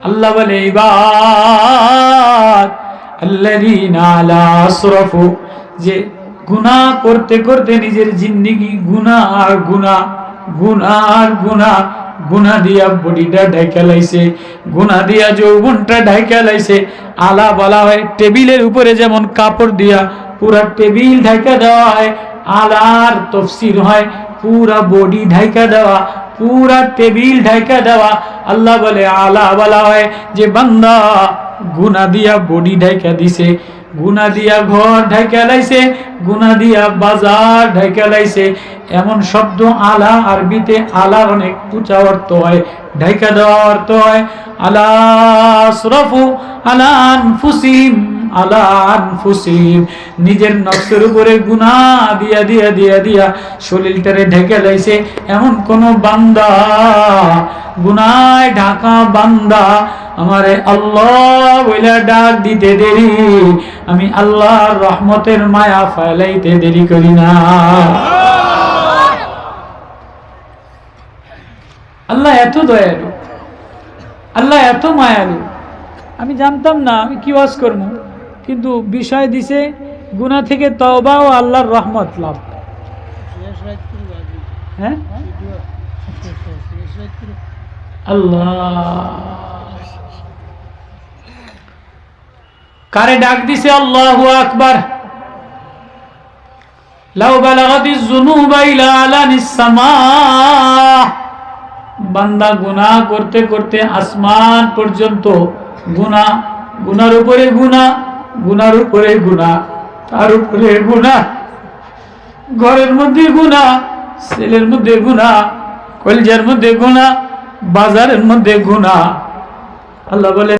আল্লাহ বলে আসরাফু যে গুনাহ করতে করতে নিজের জিন্দেগি গুনাহ আর গুনাহ গুনাহ আর গুনাহ গুনাহ দিয়া বডিটা ঢাকা লাইছে, গুনাহ দিয়া যৌবনটা ঢাকা লাইছে। আলা বলা হয়, টেবিলের উপরে যেমন কাপড় দিয়া পুরা টেবিল ঢাকা দেওয়া হয়, আলার তফসিল হয়, পুরা বডি ঢাকা দেওয়া, পুরা টেবিল ঢাকা দেওয়া আল্লাহ বলে, আলা বলা হয় যে, বান্দা গুনা দিয়া বডি ঢাইকা দিছে গুনা দিয়া ঘর ঢাইকা লাইছে গুনা দিয়া বাজার ঢাইকা লাইছে। এমন শব্দ আলা আরবিতে আলার অনেক উঁচা অর্থ হয়, ঢাইকা দেওয়া অর্থ হয়, আলা আলা আনফুসিহিম নিজের নফসের উপরে গুনাহ দিয়া দিয়া দিয়া দিয়া শরীরটারে ঢেকে লাইছে। এমন কোন বান্দা, গুনায় ঢাকা বান্দা, আমারে আল্লাহ বইলা ডাক দিতে দেরি। আমি আল্লাহর রহমতের মায়া ফালাইতে দেরি করি না। আল্লাহ এত দয়ালু, আল্লাহ এত মায়ালু। আমি জানতাম না আমি কি ওয়াজ করব। কিন্তু বিষয় দিছে গুনা থেকে তওবা ও আল্লাহর রহমত লাভ। হ্যাঁ? আল্লাহ কারে ডাক দিছে, আল্লাহু আকবার। বান্দা গুনাহ করতে করতে আসমান পর্যন্ত গুনাহ, গুনার উপরে গুনাহ গুনার উপরে গুনা তার উপরে গুনা ঘরের মধ্যে গুনা ছেলের মধ্যে গুনাহ, কলজার মধ্যে গুনাহ, বাজারের মধ্যে গুনা আল্লাহ বলে